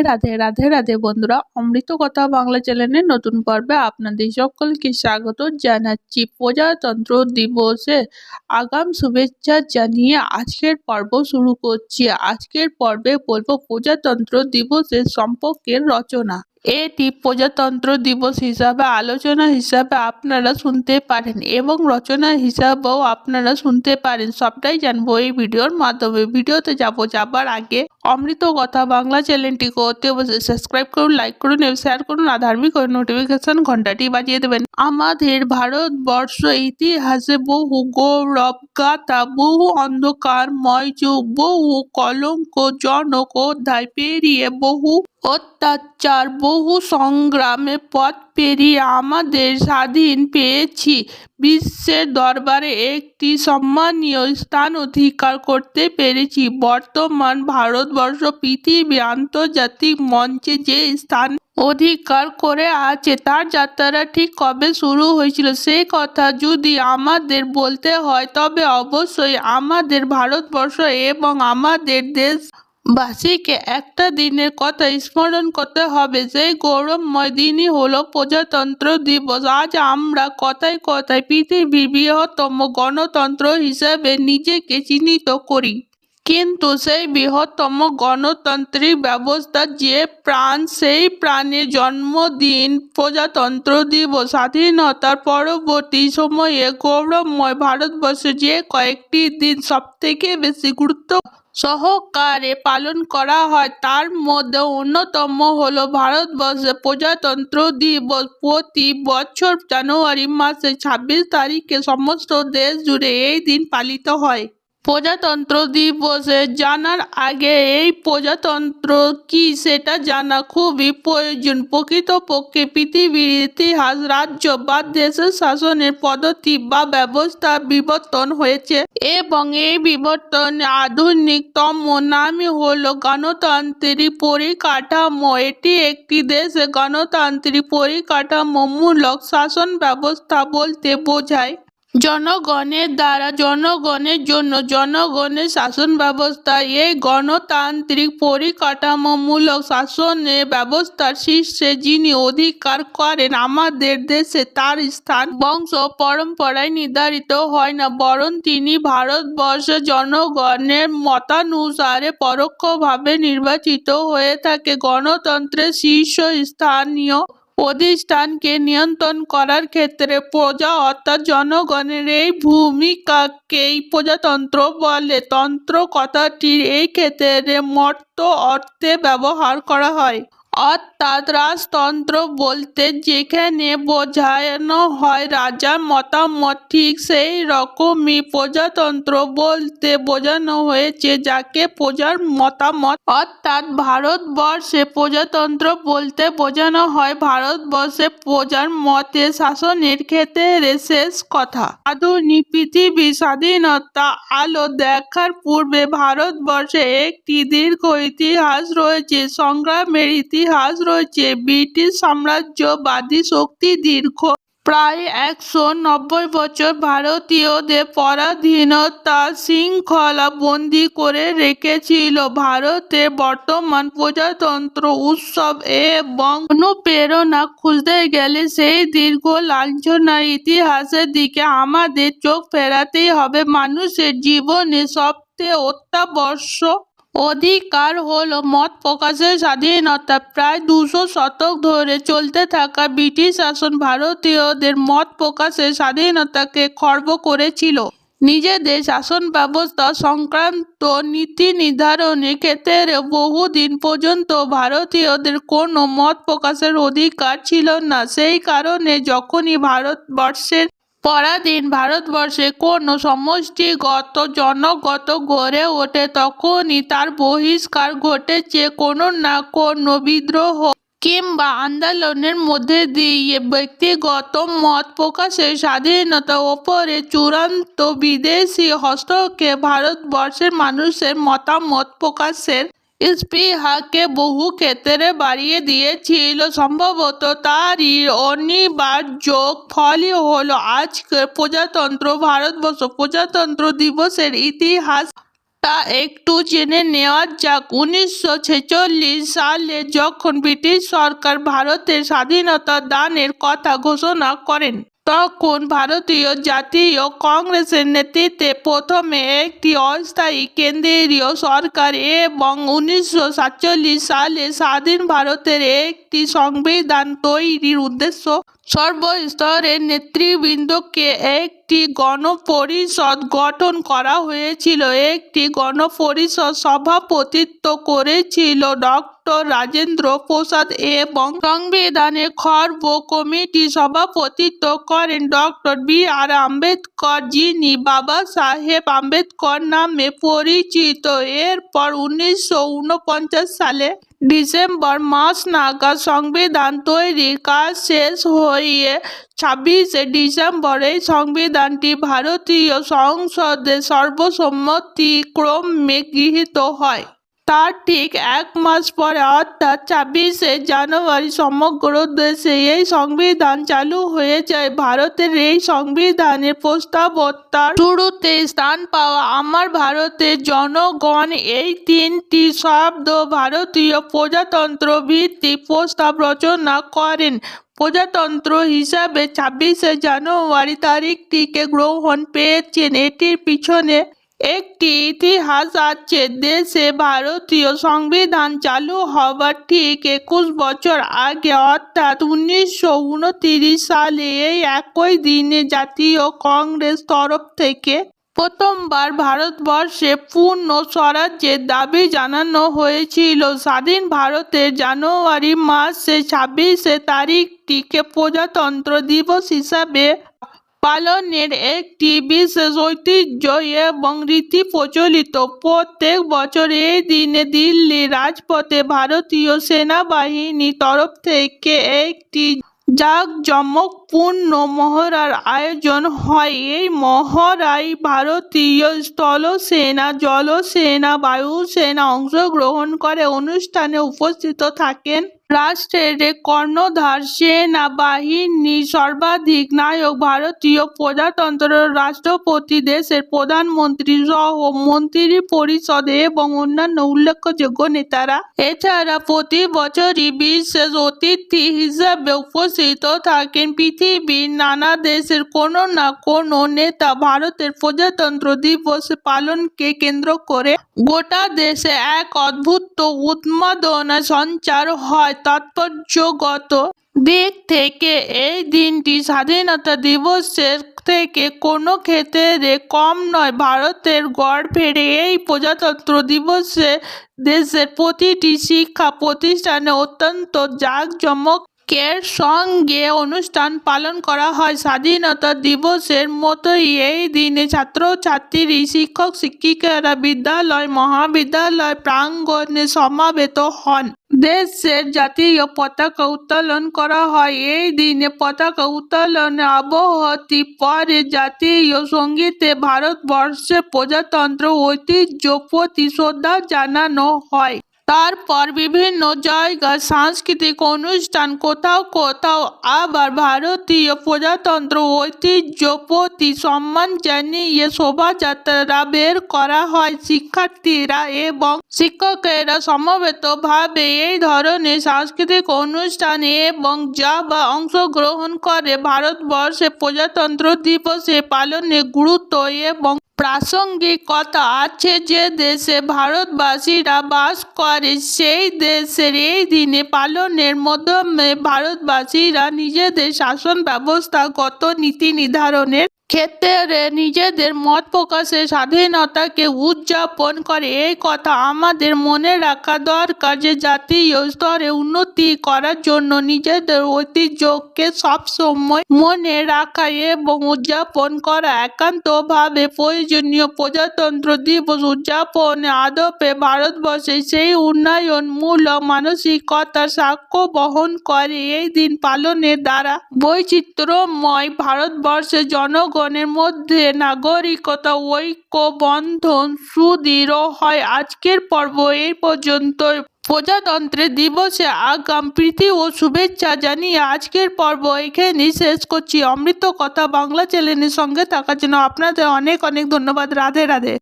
রাধে রাধে রাধে বন্ধুরা, অমৃত কথা বাংলা চ্যানেলের নতুন পর্বে আপনাদের সকলকে স্বাগত জানাচ্ছি। প্রজাতন্ত্র দিবসে আগাম শুভেচ্ছা জানিয়ে আজকের পর্ব শুরু করছি। আজকের পর্বে বলব প্রজাতন্ত্র দিবসের সম্পর্কের রচনা। এটি প্রজাতন্ত্র দিবস হিসাবে আলোচনা হিসাবে আপনারা শুনতে পারেন এবং রচনা হিসাবেও আপনারা শুনতে পারেন। সবটাই জানব এই ভিডিওর মাধ্যমে। ভিডিওতে যাব যাবার আগে অমৃত কথা বাংলা চ্যানেলটিকে অতি অবশ্যই সাবস্ক্রাইব করুন লাইক করুন এবং শেয়ার করুন। আর ধার্মিক নোটিফিকেশন ঘন্টাটি বাজিয়ে দেবেন। আমাদের ভারতবর্ষ ইতিহাসে বহু গৌরব, গাথা, বহু অন্ধকারময় যুগ, বহু কলঙ্ক, জনক অধ্যায় পেরিয়ে বহু অত্যাচার, বহু সংগ্রামে পথ পেরিয়ে আমাদের স্বাধীন পেয়েছি। বিশ্বের দরবারে একটি সম্মানীয় স্থান অধিকার করতে পেরেছি। বর্তমান ভারতবর্ষ পৃথিবী আন্তর্জাতিক মঞ্চে যে স্থান অধিকার করে আছে, তার যাত্রা ঠিক কবে শুরু হয়েছিল সেই কথা যদি আমাদের বলতে হয়, তবে অবশ্যই আমাদের ভারতবর্ষ এবং আমাদের দেশ বাসীকে একটা দিনের কথা স্মরণ করতে হবে। সেই গৌরবময় দিনই হলো, প্রজাতন্ত্র দিবস, আজ আমরা কথায় কথায় পৃথিবীর বৃহত্তম গণতন্ত্র হিসেবে নিজেকে চিহ্নিত করি। কিন্তু সেই বৃহত্তম গণতান্ত্রিক ব্যবস্থা যে প্রাণ, সেই প্রাণের জন্মদিন, প্রজাতন্ত্র দিবস, স্বাধীনতার পরবর্তী সময়ে গৌরবময় ভারতবর্ষে যে কয়েকটি দিন সবথেকে বেশি গুরুত্ব সহকারে পালন করা হয়। তার মধ্যে অন্যতম হল ভারতবর্ষে প্রজাতন্ত্র দিবস। প্রতি বছর জানুয়ারি মাসে ছাব্বিশ তারিখে সমস্ত দেশ জুড়ে এই দিন পালিত হয়। প্রজাতন্ত্র দিবসে জানার আগে এই প্রজাতন্ত্র কি সেটা জানা খুবই প্রয়োজন। প্রকৃতপক্ষে পৃথিবীর ইতিহাস, রাজ্য বা দেশের শাসনের পদ্ধতি বা ব্যবস্থা বিবর্তন হয়েছে এবং এই বিবর্তন আধুনিকতম নামই হল গণতান্ত্রিক পরিকাঠামো। এটি একটি দেশে গণতান্ত্রিক পরিকাঠামোমূলক শাসন ব্যবস্থা বলতে বোঝায়। জনগণের দ্বারা, জনগণের জন্য, জনগণের শাসন ব্যবস্থা এই গণতান্ত্রিক পরিকাঠামোমূলক শাসনের ব্যবস্থার শীর্ষে যিনি অধিকার করেন, আমাদের দেশে তার স্থান বংশ পরম্পরায় নির্ধারিত হয় না, বরং তিনি ভারতবর্ষের জনগণের মতানুসারে পরোক্ষভাবে নির্বাচিত হয়ে থাকে। গণতন্ত্রের শীর্ষ স্থানীয় প্রতিষ্ঠানকে নিয়ন্ত্রণ করার ক্ষেত্রে প্রজা অর্থাৎ জনগণের এই ভূমিকাকেই প্রজাতন্ত্র বলে। তন্ত্র কথাটির এই ক্ষেত্রে মর্ত অর্থে ব্যবহার করা হয়। অর্থাৎ রাজতন্ত্র বলতে যেখানে বোঝানো হয় রাজার মতামত, ঠিক সেই রকমই প্রজাতন্ত্র বলতে বোঝানো হয়েছে, যাকে প্রজার মতামত। অর্থাৎ ভারতবর্ষে প্রজাতন্ত্র বলতে বোঝানো হয় ভারতবর্ষে প্রজার মতে শাসনের ক্ষেত্রে শেষ কথা। আধুনিক পৃথিবী স্বাধীনতা আলো দেখার পূর্বে ভারতবর্ষে একটি দীর্ঘ ইতিহাস রয়েছে, সংগ্রামের ইতিহাস ইতিহাস রয়েছে। ব্রিটিশ সাম্রাজ্যবাদী শক্তি দীর্ঘ প্রায় একশো নব্বই বছর ভারতীয়দের পরাধীনতা শৃঙ্খলা বন্দি করে রেখেছিল। ভারতের বর্তমান প্রজাতন্ত্র উৎসব এবং অনুপ্রেরণা খুঁজতে গেলে সেই দীর্ঘ লাঞ্ছনার ইতিহাসের দিকে আমাদের চোখ ফেরাতেই হবে। মানুষের জীবনে সবচেয়ে অত্যাবশ্যক অধিকার হল মত প্রকাশের স্বাধীনতা। প্রায় দুশো শতক ধরে চলতে থাকা ব্রিটিশ শাসন ভারতীয়দের মত প্রকাশের স্বাধীনতাকে খর্ব করেছিল। নিজেদের শাসন ব্যবস্থা সংক্রান্ত নীতি নির্ধারণের ক্ষেত্রে বহুদিন পর্যন্ত ভারতীয়দের কোনো মত প্রকাশের অধিকার ছিল না। সেই কারণে যখনই ভারতবর্ষের পরাধীন ভারতবর্ষে কোনো সমষ্টিগত জনগত গড়ে ওঠে তখনই তার বহিষ্কার ঘটেছে কোনো না কোনো বিদ্রোহ কিংবা আন্দোলনের মধ্যে দিয়ে ব্যক্তিগত মত প্রকাশের স্বাধীনতার ওপরে চূড়ান্ত বিদেশি হস্তক্ষেপ ভারতবর্ষের মানুষের মতামত প্রকাশের স্পৃহাকে বহু ক্ষেত্রে বাড়িয়ে দিয়েছিল। সম্ভবত তারই অনিবার্য ফলই হলো আজকের প্রজাতন্ত্র, ভারতবর্ষ প্রজাতন্ত্র দিবসের ইতিহাস। তা একটু জেনে নেওয়া যাক, উনিশশো ছেচল্লিশ সালে যখন ব্রিটিশ সরকার ভারতের স্বাধীনতা দানের কথা ঘোষণা করেন তখন ভারতীয় জাতীয় কংগ্রেসের নেতৃত্বে প্রথমে একটি অস্থায়ী কেন্দ্রীয় সরকার এবং উনিশশো সাতচল্লিশ সালে স্বাধীন ভারতের একটি সংবিধান তৈরির উদ্দেশ্য সর্বস্তরের নেতৃবৃন্দকে একটি গণপরিষদ গঠন করা হয়েছিল। একটি গণপরিষদ সভাপতিত্ব করেছিল ডক্টর রাজেন্দ্র প্রসাদ এবং সংবিধানের খর্ব কমিটি সভাপতিত্ব করেন ডক্টর বি আর আম্বেদকর। যিনি বাবা সাহেব আম্বেদকর নামে পরিচিত। এরপর উনিশশো উনপঞ্চাশ সালে ডিসেম্বর মাস নাগাদ সংবিধান তৈরির কাজ শেষ হয়ে ছাব্বিশে ডিসেম্বরে সংবিধানটি ভারতীয় সংসদে সর্বসম্মতিক্রমে গৃহীত হয়। তার ঠিক এক মাস পরে, অর্থাৎ ছাব্বিশে জানুয়ারি, সমগ্র দেশে এই সংবিধান চালু হয়ে যায় ভারতের এই সংবিধানের প্রস্তাবতার শুরুতে স্থান পাওয়া। আমার ভারতের জনগণ এই তিনটি শব্দ ভারতীয় প্রজাতন্ত্র ভিত্তিক প্রস্তাব রচনা করেন। প্রজাতন্ত্র হিসাবে ছাব্বিশে জানুয়ারি তারিখটিকে গ্রহণ পেয়েছেন। এটির পিছনে একটি ইতিহাস আছে, দেশে ভারতীয় সংবিধান চালু হবার ঠিক একুশ বছর আগে, অর্থাৎ উনিশশো সালে এই একই দিনে জাতীয় কংগ্রেস তরফ থেকে প্রথমবার ভারতবর্ষে পূর্ণ স্বরাজ্যের দাবি জানানো হয়েছিল। স্বাধীন ভারতের জানুয়ারি মাসে ছাব্বিশে তারিখটিকে প্রজাতন্ত্র দিবস হিসাবে পালনের একটি বিশেষ ঐতিহ্য এবং রীতি প্রচলিত। প্রত্যেক বছর এই দিনে দিল্লি রাজপথে ভারতীয় সেনাবাহিনী তরফ থেকে একটি জাঁকজমকপূর্ণ মহড়ার আয়োজন হয়। এই মহড়ায় ভারতীয় স্থলসেনা, জলসেনা, বায়ুসেনা অংশগ্রহণ করে অনুষ্ঠানে উপস্থিত থাকেন রাষ্ট্রের কর্ণধার সেনাবাহিনীর সর্বাধিক নায়ক ভারতীয় প্রজাতন্ত্র রাষ্ট্রপতি, দেশের প্রধানমন্ত্রী সহ মন্ত্রী পরিষদ এবং অন্যান্য উল্লেখযোগ্য নেতারা। এছাড়া প্রতি বছরই বিশেষ অতিথি হিসেবে উপস্থিত থাকেন পৃথিবীর নানা দেশের কোনো না কোনো নেতা ভারতের প্রজাতন্ত্র দিবস পালনকে কেন্দ্র করে। গোটা দেশে এক অদ্ভুত উন্মাদনা সঞ্চার হয় তাৎপর্যগত দিক থেকে। এই দিনটি স্বাধীনতা দিবসের থেকে কোনো ক্ষেত্রে কম নয়। ভারতের গড় ফেরে এই প্রজাতন্ত্র দিবসে দেশের প্রতিটি শিক্ষা প্রতিষ্ঠানে অত্যন্ত জাঁকজমকের সঙ্গে অনুষ্ঠান পালন করা হয়? স্বাধীনতা দিবসের মতোই এই দিনে ছাত্রছাত্রী, শিক্ষক, শিক্ষিকারা বিদ্যালয়, মহাবিদ্যালয় প্রাঙ্গণে সমাবেত হন। দেশের জাতীয় পতাকা উত্তোলন করা হয়। এই দিনে পতাকা উত্তোলনে আবহতি পরে জাতীয় সঙ্গীতে ভারতবর্ষে প্রজাতন্ত্র ঐতিহ্য প্রতি শ্রদ্ধা জানানো হয়। তারপর বিভিন্ন জায়গায় সাংস্কৃতিক অনুষ্ঠান, কোথাও কোথাও আবার ভারতীয় প্রজাতন্ত্র ঐতিহ্য প্রতি সম্মান জানিয়ে শোভাযাত্রা বের করা হয়। শিক্ষার্থীরা এবং শিক্ষকেরা সমবেতভাবে এই ধরনের সাংস্কৃতিক অনুষ্ঠানে এবং যা বা অংশগ্রহণ করে। ভারতবর্ষে প্রজাতন্ত্র দিবসে পালনে গুরুত্ব এবং প্রাসঙ্গিকতা আছে যে দেশে ভারতবাসীরা বাস করে, সেই দেশের এই দিনে পালনের মাধ্যমে ভারতবাসীরা নিজেদের শাসন ব্যবস্থাগত নীতি নির্ধারণের ক্ষেত্রে নিজেদের মত প্রকাশের স্বাধীনতাকে উদযাপন করে। এই কথা আমাদের মনে রাখা দরকার যে, জাতীয় স্তরে উন্নতি করার জন্য নিজেদের ঐতিহ্যকে সবসময় মনে রাখা এবং উদযাপন করা একান্তভাবে প্রয়োজনীয় প্রজাতন্ত্র দিবস উদযাপনে আদপে ভারতবর্ষে সেই উন্নয়নমূলক মানসিকতার সাক্ষ্য বহন করে। এই দিন পালনের দ্বারা বৈচিত্র্যময় ভারতবর্ষের জনগণের মধ্যে নাগরিকতা, ঐক্য, বন্ধন সুদৃঢ় হয়। আজকের পর্ব এই পর্যন্ত প্রজাতন্ত্রের দিবসে আগাম, প্রীতি ও শুভেচ্ছা জানিয়ে আজকের পর্ব এখানেই শেষ করছি। অমৃত কথা বাংলা চ্যানেলের সঙ্গে থাকার জন্য আপনাদের অনেক অনেক ধন্যবাদ। রাধে রাধে।